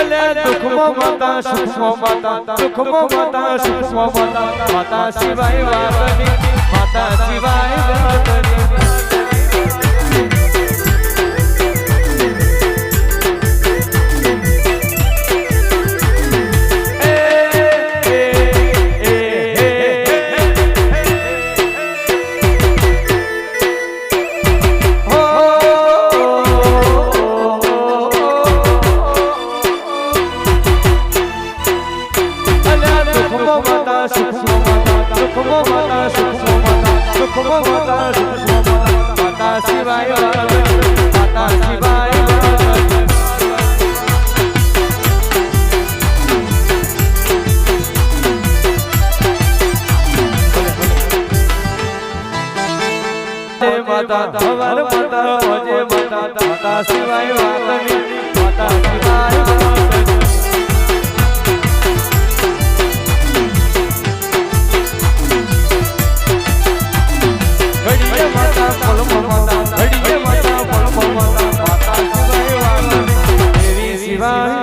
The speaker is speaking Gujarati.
અલે દુખમો માતા સુખમો માતા દુખમો માતા સુખમો માતા શિવાય માતા શિવાય માતા ધવલ માતા ભજે માતા માતા શિવાય વાતની Bye.